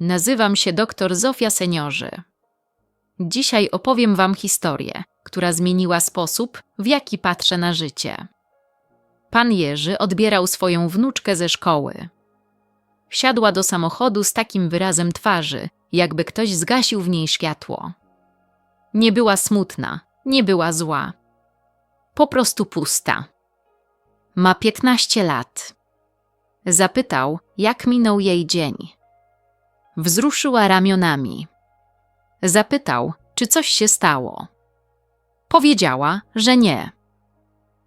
Nazywam się dr Zofia Seniorzy. Dzisiaj opowiem Wam historię, która zmieniła sposób, w jaki patrzę na życie. Pan Jerzy odbierał swoją wnuczkę ze szkoły. Wsiadła do samochodu z takim wyrazem twarzy, jakby ktoś zgasił w niej światło. Nie była smutna, nie była zła. Po prostu pusta. Ma 15 lat. Zapytał, jak minął jej dzień. Wzruszyła ramionami. Zapytał, czy coś się stało. Powiedziała, że nie.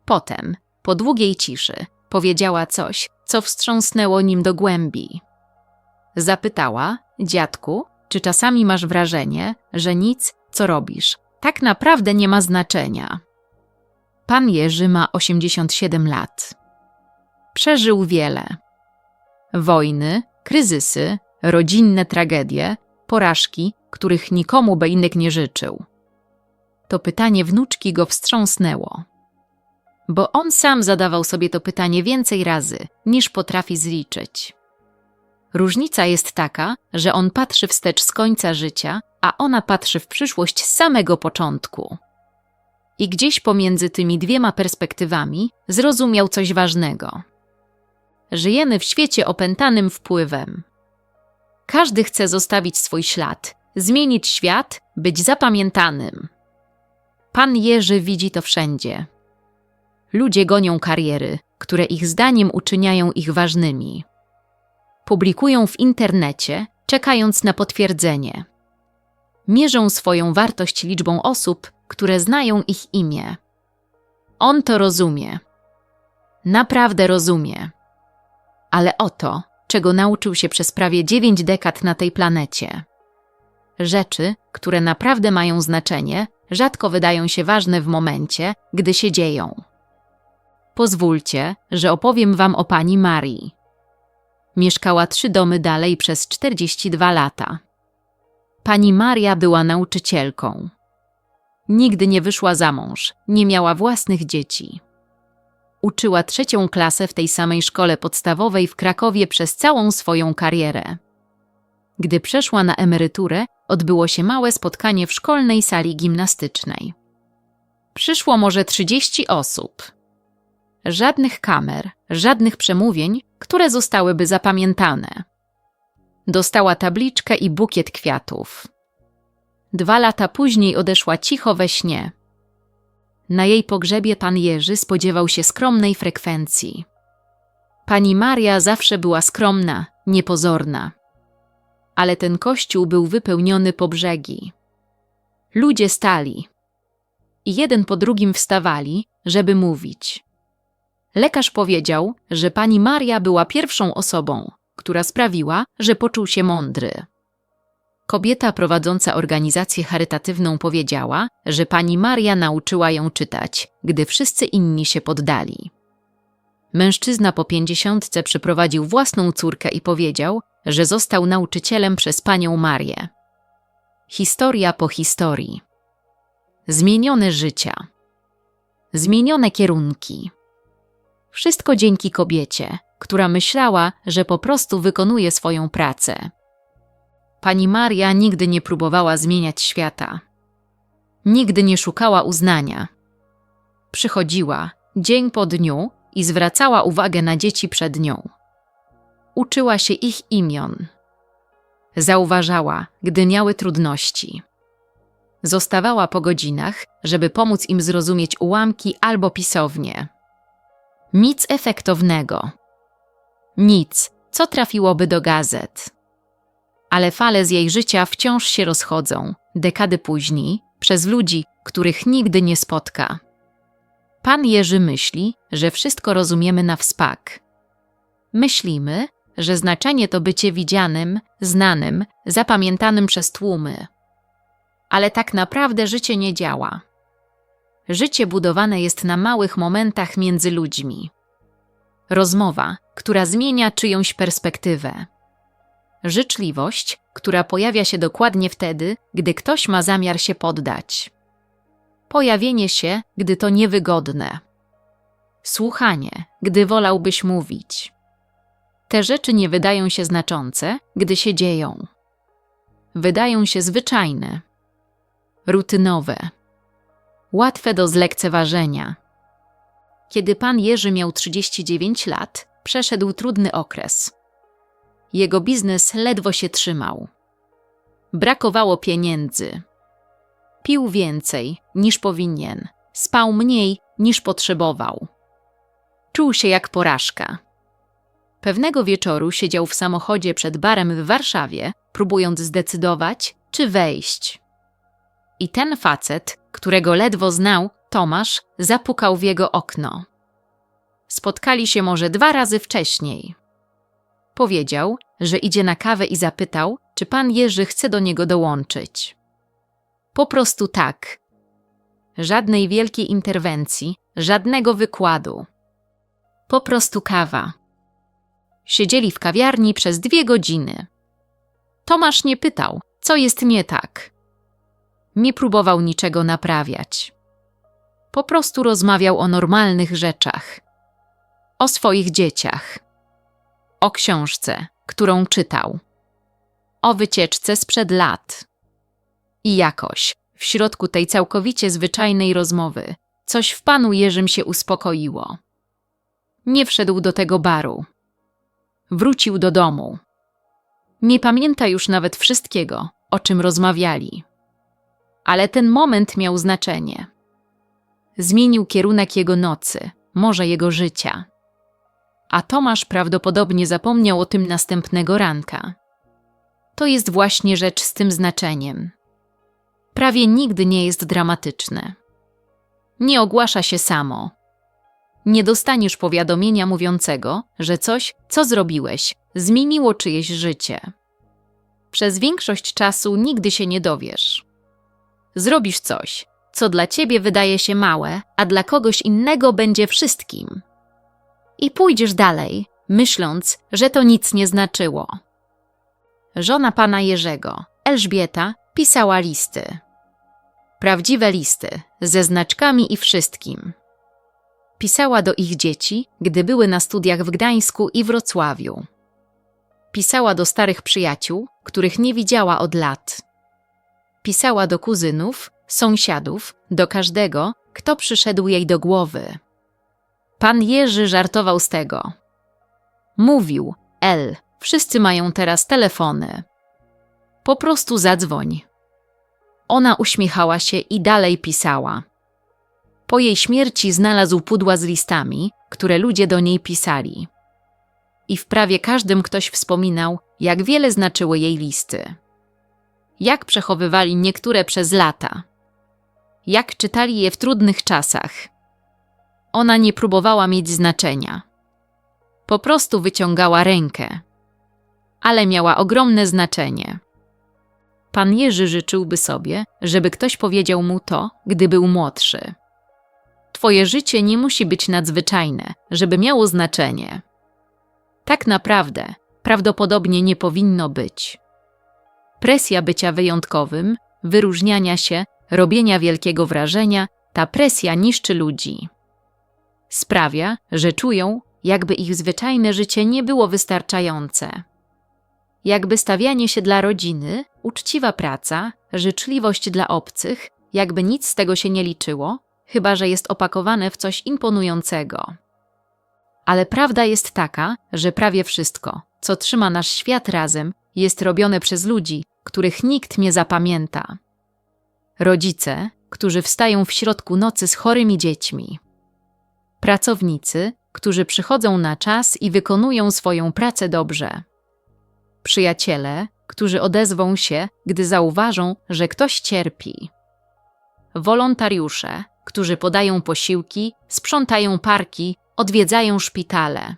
Potem, po długiej ciszy, powiedziała coś, co wstrząsnęło nim do głębi. Zapytała, dziadku, czy czasami masz wrażenie, że nic, co robisz, tak naprawdę nie ma znaczenia. Pan Jerzy ma 87 lat. Przeżył wiele. Wojny, kryzysy, rodzinne tragedie, porażki, których nikomu Bejnek nie życzył. To pytanie wnuczki go wstrząsnęło. Bo on sam zadawał sobie to pytanie więcej razy, niż potrafi zliczyć. Różnica jest taka, że on patrzy wstecz z końca życia, a ona patrzy w przyszłość z samego początku. I gdzieś pomiędzy tymi dwiema perspektywami zrozumiał coś ważnego. Żyjemy w świecie opętanym wpływem. Każdy chce zostawić swój ślad, zmienić świat, być zapamiętanym. Pan Jerzy widzi to wszędzie. Ludzie gonią kariery, które ich zdaniem uczyniają ich ważnymi. Publikują w internecie, czekając na potwierdzenie. Mierzą swoją wartość liczbą osób, które znają ich imię. On to rozumie. Naprawdę rozumie. Ale oto, czego nauczył się przez prawie dziewięć dekad na tej planecie. Rzeczy, które naprawdę mają znaczenie, rzadko wydają się ważne w momencie, gdy się dzieją. Pozwólcie, że opowiem Wam o pani Marii. Mieszkała trzy domy dalej przez 42 lata. Pani Maria była nauczycielką. Nigdy nie wyszła za mąż, nie miała własnych dzieci. Uczyła trzecią klasę w tej samej szkole podstawowej w Krakowie przez całą swoją karierę. Gdy przeszła na emeryturę, odbyło się małe spotkanie w szkolnej sali gimnastycznej. Przyszło może 30 osób. Żadnych kamer, żadnych przemówień, które zostałyby zapamiętane. Dostała tabliczkę i bukiet kwiatów. Dwa lata później odeszła cicho we śnie. Na jej pogrzebie pan Jerzy spodziewał się skromnej frekwencji. Pani Maria zawsze była skromna, niepozorna. Ale ten kościół był wypełniony po brzegi. Ludzie stali. I jeden po drugim wstawali, żeby mówić. Lekarz powiedział, że pani Maria była pierwszą osobą, która sprawiła, że poczuł się mądry. Kobieta prowadząca organizację charytatywną powiedziała, że pani Maria nauczyła ją czytać, gdy wszyscy inni się poddali. Mężczyzna po pięćdziesiątce przyprowadził własną córkę i powiedział, że został nauczycielem przez panią Marię. Historia po historii. Zmienione życia. Zmienione kierunki. Wszystko dzięki kobiecie, która myślała, że po prostu wykonuje swoją pracę. Pani Maria nigdy nie próbowała zmieniać świata. Nigdy nie szukała uznania. Przychodziła dzień po dniu i zwracała uwagę na dzieci przed nią. Uczyła się ich imion. Zauważała, gdy miały trudności. Zostawała po godzinach, żeby pomóc im zrozumieć ułamki albo pisownie. Nic efektownego. Nic, co trafiłoby do gazet. Ale fale z jej życia wciąż się rozchodzą, dekady później, przez ludzi, których nigdy nie spotka. Pan Jerzy myśli, że wszystko rozumiemy na wspak. Myślimy, że znaczenie to bycie widzianym, znanym, zapamiętanym przez tłumy. Ale tak naprawdę życie nie działa. Życie budowane jest na małych momentach między ludźmi. Rozmowa, która zmienia czyjąś perspektywę. Życzliwość, która pojawia się dokładnie wtedy, gdy ktoś ma zamiar się poddać. Pojawienie się, gdy to niewygodne. Słuchanie, gdy wolałbyś mówić. Te rzeczy nie wydają się znaczące, gdy się dzieją, wydają się zwyczajne, rutynowe, łatwe do zlekceważenia. Kiedy pan Jerzy miał 39 lat, przeszedł trudny okres. Jego biznes ledwo się trzymał. Brakowało pieniędzy. Pił więcej niż powinien, spał mniej niż potrzebował. Czuł się jak porażka. Pewnego wieczoru siedział w samochodzie przed barem w Warszawie, próbując zdecydować, czy wejść. I ten facet, którego ledwo znał, Tomasz, zapukał w jego okno. Spotkali się może dwa razy wcześniej. Powiedział, że idzie na kawę i zapytał, czy pan Jerzy chce do niego dołączyć. Po prostu tak. Żadnej wielkiej interwencji, żadnego wykładu. Po prostu kawa. Siedzieli w kawiarni przez dwie godziny. Tomasz nie pytał, co jest nie tak. Nie próbował niczego naprawiać. Po prostu rozmawiał o normalnych rzeczach. O swoich dzieciach. O książce, którą czytał. O wycieczce sprzed lat. I jakoś, w środku tej całkowicie zwyczajnej rozmowy, coś w panu Jerzym się uspokoiło. Nie wszedł do tego baru. Wrócił do domu. Nie pamięta już nawet wszystkiego, o czym rozmawiali. Ale ten moment miał znaczenie. Zmienił kierunek jego nocy, może jego życia. A Tomasz prawdopodobnie zapomniał o tym następnego ranka. To jest właśnie rzecz z tym znaczeniem. Prawie nigdy nie jest dramatyczne. Nie ogłasza się samo. Nie dostaniesz powiadomienia mówiącego, że coś, co zrobiłeś, zmieniło czyjeś życie. Przez większość czasu nigdy się nie dowiesz. Zrobisz coś, co dla ciebie wydaje się małe, a dla kogoś innego będzie wszystkim. I pójdziesz dalej, myśląc, że to nic nie znaczyło. Żona pana Jerzego, Elżbieta, pisała listy. Prawdziwe listy, ze znaczkami i wszystkim. Pisała do ich dzieci, gdy były na studiach w Gdańsku i Wrocławiu. Pisała do starych przyjaciół, których nie widziała od lat. Pisała do kuzynów, sąsiadów, do każdego, kto przyszedł jej do głowy. Pan Jerzy żartował z tego. Mówił, El, wszyscy mają teraz telefony. Po prostu zadzwoń. Ona uśmiechała się i dalej pisała. Po jej śmierci znalazł pudła z listami, które ludzie do niej pisali. I w prawie każdym ktoś wspominał, jak wiele znaczyły jej listy. Jak przechowywali niektóre przez lata. Jak czytali je w trudnych czasach. Ona nie próbowała mieć znaczenia. Po prostu wyciągała rękę. Ale miała ogromne znaczenie. Pan Jerzy życzyłby sobie, żeby ktoś powiedział mu to, gdy był młodszy. Twoje życie nie musi być nadzwyczajne, żeby miało znaczenie. Tak naprawdę, prawdopodobnie nie powinno być. Presja bycia wyjątkowym, wyróżniania się, robienia wielkiego wrażenia, ta presja niszczy ludzi. Sprawia, że czują, jakby ich zwyczajne życie nie było wystarczające. Jakby stawianie się dla rodziny, uczciwa praca, życzliwość dla obcych, jakby nic z tego się nie liczyło, chyba że jest opakowane w coś imponującego. Ale prawda jest taka, że prawie wszystko, co trzyma nasz świat razem, jest robione przez ludzi, których nikt nie zapamięta. Rodzice, którzy wstają w środku nocy z chorymi dziećmi. Pracownicy, którzy przychodzą na czas i wykonują swoją pracę dobrze. Przyjaciele, którzy odezwą się, gdy zauważą, że ktoś cierpi. Wolontariusze, którzy podają posiłki, sprzątają parki, odwiedzają szpitale.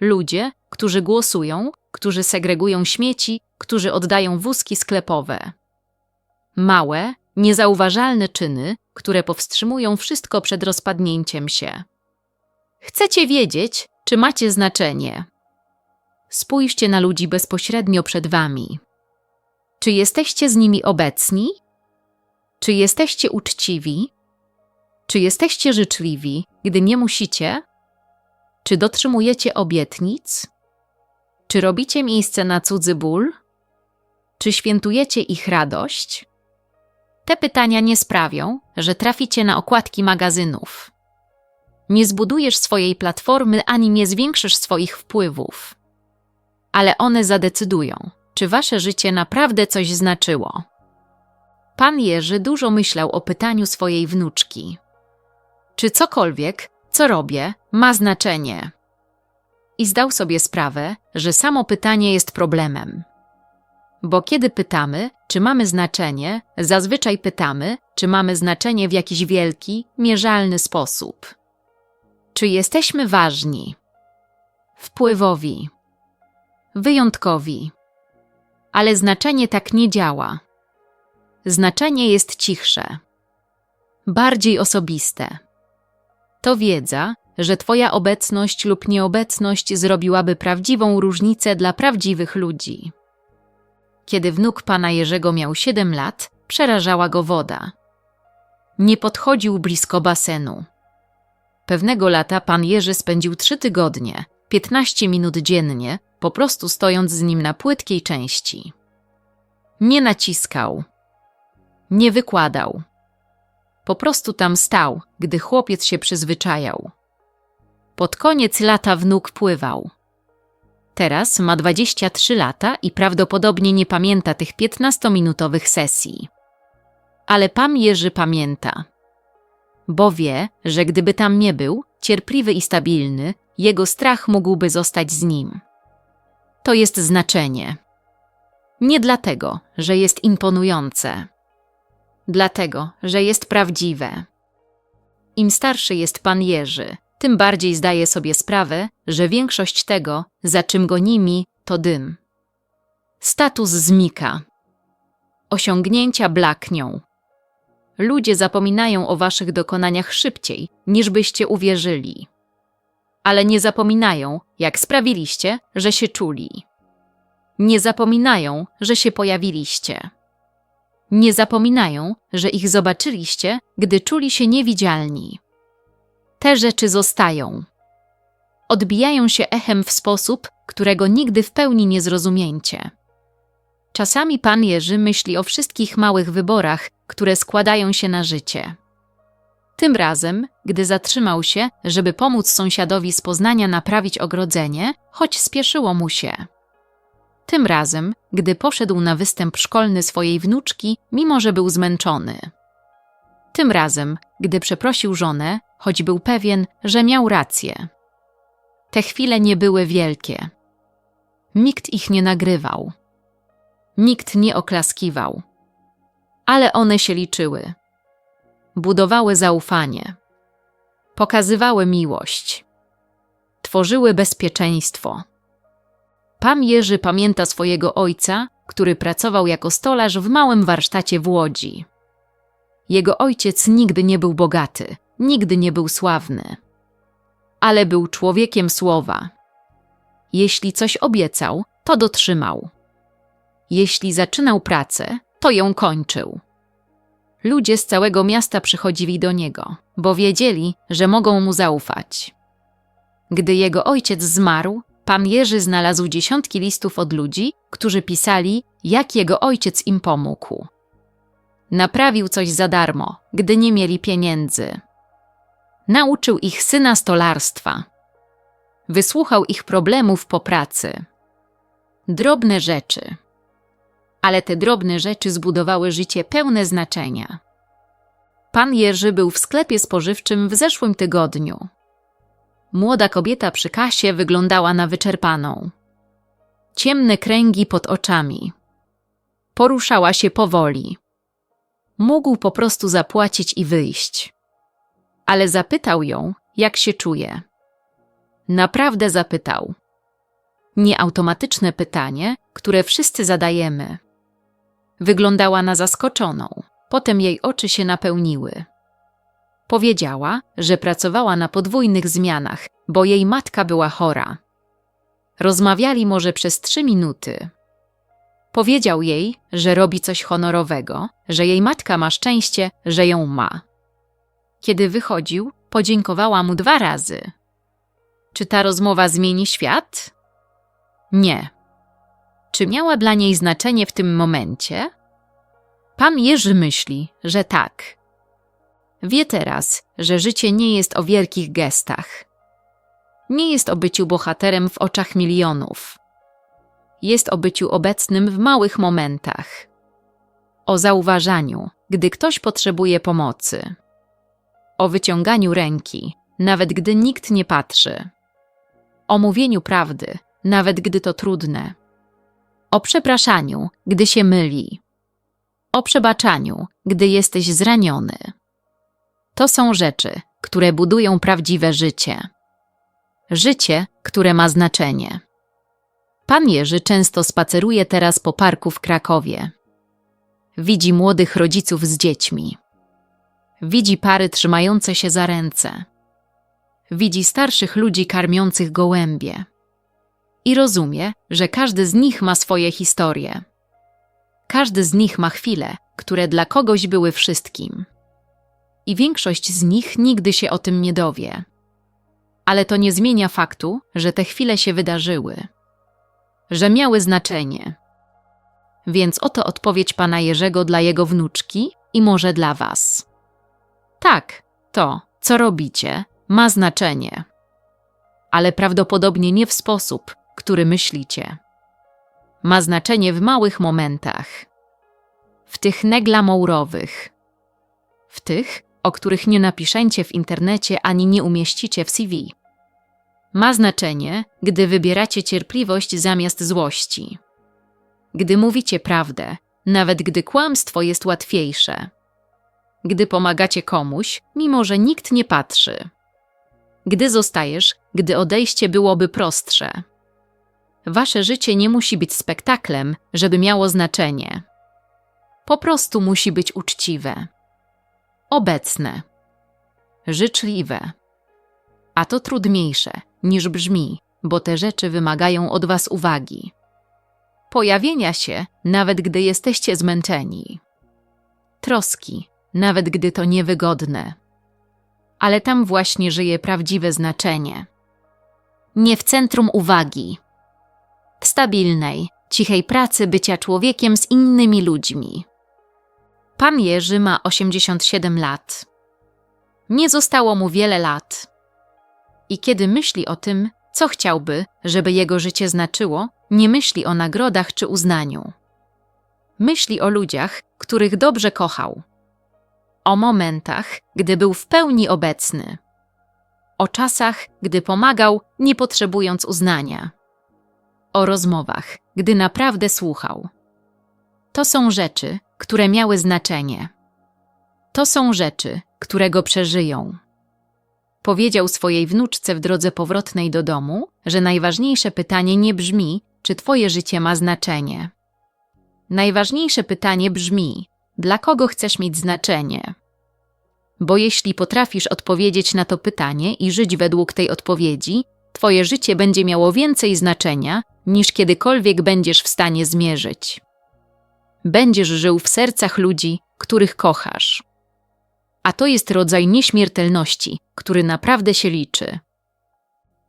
Ludzie, którzy głosują, którzy segregują śmieci, którzy oddają wózki sklepowe. Małe, niezauważalne czyny, które powstrzymują wszystko przed rozpadnięciem się. Chcecie wiedzieć, czy macie znaczenie. Spójrzcie na ludzi bezpośrednio przed wami. Czy jesteście z nimi obecni? Czy jesteście uczciwi? Czy jesteście życzliwi, gdy nie musicie? Czy dotrzymujecie obietnic? Czy robicie miejsce na cudzy ból? Czy świętujecie ich radość? Te pytania nie sprawią, że traficie na okładki magazynów. Nie zbudujesz swojej platformy ani nie zwiększysz swoich wpływów. Ale one zadecydują, czy wasze życie naprawdę coś znaczyło. Pan Jerzy dużo myślał o pytaniu swojej wnuczki: Czy cokolwiek, co robię, ma znaczenie? I zdał sobie sprawę, że samo pytanie jest problemem. Bo kiedy pytamy, czy mamy znaczenie, zazwyczaj pytamy, czy mamy znaczenie w jakiś wielki, mierzalny sposób. Czy jesteśmy ważni, wpływowi, wyjątkowi? Ale znaczenie tak nie działa. Znaczenie jest cichsze, bardziej osobiste. To wiedza, że Twoja obecność lub nieobecność zrobiłaby prawdziwą różnicę dla prawdziwych ludzi. Kiedy wnuk pana Jerzego miał 7 lat, przerażała go woda. Nie podchodził blisko basenu. Pewnego lata pan Jerzy spędził trzy tygodnie, 15 minut dziennie, po prostu stojąc z nim na płytkiej części. Nie naciskał. Nie wykładał. Po prostu tam stał, gdy chłopiec się przyzwyczajał. Pod koniec lata wnuk pływał. Teraz ma 23 lata i prawdopodobnie nie pamięta tych 15-minutowych sesji. Ale pan Jerzy pamięta. Bo wie, że gdyby tam nie był, cierpliwy i stabilny, jego strach mógłby zostać z nim. To jest znaczenie. Nie dlatego, że jest imponujące. Dlatego, że jest prawdziwe. Im starszy jest pan Jerzy, tym bardziej zdaje sobie sprawę, że większość tego, za czym gonimi, to dym. Status znika. Osiągnięcia blaknią. Ludzie zapominają o waszych dokonaniach szybciej, niż byście uwierzyli. Ale nie zapominają, jak sprawiliście, że się czuli. Nie zapominają, że się pojawiliście. Nie zapominają, że ich zobaczyliście, gdy czuli się niewidzialni te rzeczy zostają. Odbijają się echem w sposób, którego nigdy w pełni nie zrozumiecie. Czasami pan Jerzy myśli o wszystkich małych wyborach, które składają się na życie. Tym razem, gdy zatrzymał się, żeby pomóc sąsiadowi z Poznania naprawić ogrodzenie, choć spieszyło mu się. Tym razem, gdy poszedł na występ szkolny swojej wnuczki, mimo że był zmęczony. Tym razem, gdy przeprosił żonę, choć był pewien, że miał rację. Te chwile nie były wielkie. Nikt ich nie nagrywał. Nikt nie oklaskiwał. Ale one się liczyły. Budowały zaufanie. Pokazywały miłość. Tworzyły bezpieczeństwo. Pan Jerzy pamięta swojego ojca, który pracował jako stolarz w małym warsztacie w Łodzi. Jego ojciec nigdy nie był bogaty, nigdy nie był sławny, ale był człowiekiem słowa. Jeśli coś obiecał, to dotrzymał. Jeśli zaczynał pracę, to ją kończył. Ludzie z całego miasta przychodzili do niego, bo wiedzieli, że mogą mu zaufać. Gdy jego ojciec zmarł, pan Jerzy znalazł dziesiątki listów od ludzi, którzy pisali, jak jego ojciec im pomógł. Naprawił coś za darmo, gdy nie mieli pieniędzy. Nauczył ich syna stolarstwa. Wysłuchał ich problemów po pracy. Drobne rzeczy. Ale te drobne rzeczy zbudowały życie pełne znaczenia. Pan Jerzy był w sklepie spożywczym w zeszłym tygodniu. Młoda kobieta przy kasie wyglądała na wyczerpaną. Ciemne kręgi pod oczami. Poruszała się powoli. Mógł po prostu zapłacić i wyjść. Ale zapytał ją, jak się czuje. Naprawdę zapytał. Nie automatyczne pytanie, które wszyscy zadajemy. Wyglądała na zaskoczoną, potem jej oczy się napełniły. Powiedziała, że pracowała na podwójnych zmianach, bo jej matka była chora. Rozmawiali może przez trzy minuty, Powiedział jej, że robi coś honorowego, że jej matka ma szczęście, że ją ma. Kiedy wychodził, podziękowała mu dwa razy. Czy ta rozmowa zmieni świat? Nie. Czy miała dla niej znaczenie w tym momencie? Pan Jerzy myśli, że tak. Wie teraz, że życie nie jest o wielkich gestach. Nie jest o byciu bohaterem w oczach milionów. Jest o byciu obecnym w małych momentach. O zauważaniu, gdy ktoś potrzebuje pomocy. O wyciąganiu ręki, nawet gdy nikt nie patrzy. O mówieniu prawdy, nawet gdy to trudne. O przepraszaniu, gdy się myli. O przebaczaniu, gdy jesteś zraniony. To są rzeczy, które budują prawdziwe życie. Życie, które ma znaczenie. Pan Jerzy często spaceruje teraz po parku w Krakowie. Widzi młodych rodziców z dziećmi. Widzi pary trzymające się za ręce. Widzi starszych ludzi karmiących gołębie. I rozumie, że każdy z nich ma swoje historie. Każdy z nich ma chwile, które dla kogoś były wszystkim. I większość z nich nigdy się o tym nie dowie. Ale to nie zmienia faktu, że te chwile się wydarzyły, że miały znaczenie. Więc oto odpowiedź pana Jerzego dla jego wnuczki i może dla was. Tak, to, co robicie, ma znaczenie. Ale prawdopodobnie nie w sposób, który myślicie. Ma znaczenie w małych momentach. W tych neglamourowych. W tych, o których nie napiszecie w internecie ani nie umieścicie w CV. Ma znaczenie, gdy wybieracie cierpliwość zamiast złości. Gdy mówicie prawdę, nawet gdy kłamstwo jest łatwiejsze. Gdy pomagacie komuś, mimo że nikt nie patrzy. Gdy zostajesz, gdy odejście byłoby prostsze. Wasze życie nie musi być spektaklem, żeby miało znaczenie. Po prostu musi być uczciwe, obecne, życzliwe. A to trudniejsze niż brzmi, bo te rzeczy wymagają od was uwagi. Pojawienia się, nawet gdy jesteście zmęczeni. Troski, nawet gdy to niewygodne. Ale tam właśnie żyje prawdziwe znaczenie. Nie w centrum uwagi. W stabilnej, cichej pracy bycia człowiekiem z innymi ludźmi. Pan Jerzy ma 87 lat. Nie zostało mu wiele lat. I kiedy myśli o tym, co chciałby, żeby jego życie znaczyło, nie myśli o nagrodach czy uznaniu. Myśli o ludziach, których dobrze kochał. O momentach, gdy był w pełni obecny. O czasach, gdy pomagał, nie potrzebując uznania. O rozmowach, gdy naprawdę słuchał. To są rzeczy, które miały znaczenie. To są rzeczy, które go przeżyją. Powiedział swojej wnuczce w drodze powrotnej do domu, że najważniejsze pytanie nie brzmi, czy twoje życie ma znaczenie. Najważniejsze pytanie brzmi: dla kogo chcesz mieć znaczenie? Bo jeśli potrafisz odpowiedzieć na to pytanie i żyć według tej odpowiedzi, twoje życie będzie miało więcej znaczenia, niż kiedykolwiek będziesz w stanie zmierzyć. Będziesz żył w sercach ludzi, których kochasz. A to jest rodzaj nieśmiertelności, który naprawdę się liczy.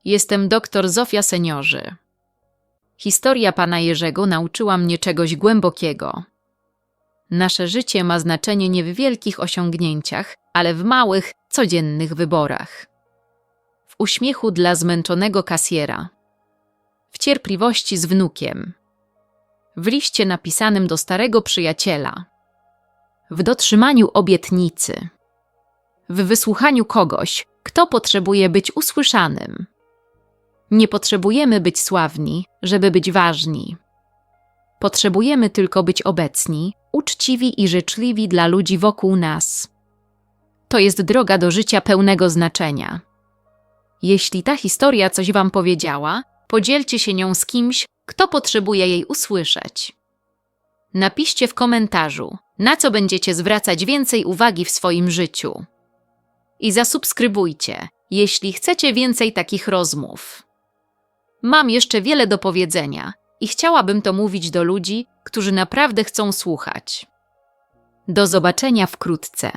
Jestem doktor Zofia Seniorzy. Historia pana Jerzego nauczyła mnie czegoś głębokiego. Nasze życie ma znaczenie nie w wielkich osiągnięciach, ale w małych, codziennych wyborach. W uśmiechu dla zmęczonego kasjera, w cierpliwości z wnukiem, w liście napisanym do starego przyjaciela, w dotrzymaniu obietnicy, w wysłuchaniu kogoś, kto potrzebuje być usłyszanym. Nie potrzebujemy być sławni, żeby być ważni. Potrzebujemy tylko być obecni, uczciwi i życzliwi dla ludzi wokół nas. To jest droga do życia pełnego znaczenia. Jeśli ta historia coś Wam powiedziała, podzielcie się nią z kimś, kto potrzebuje jej usłyszeć. Napiszcie w komentarzu, na co będziecie zwracać więcej uwagi w swoim życiu. I zasubskrybujcie, jeśli chcecie więcej takich rozmów. Mam jeszcze wiele do powiedzenia i chciałabym to mówić do ludzi, którzy naprawdę chcą słuchać. Do zobaczenia wkrótce.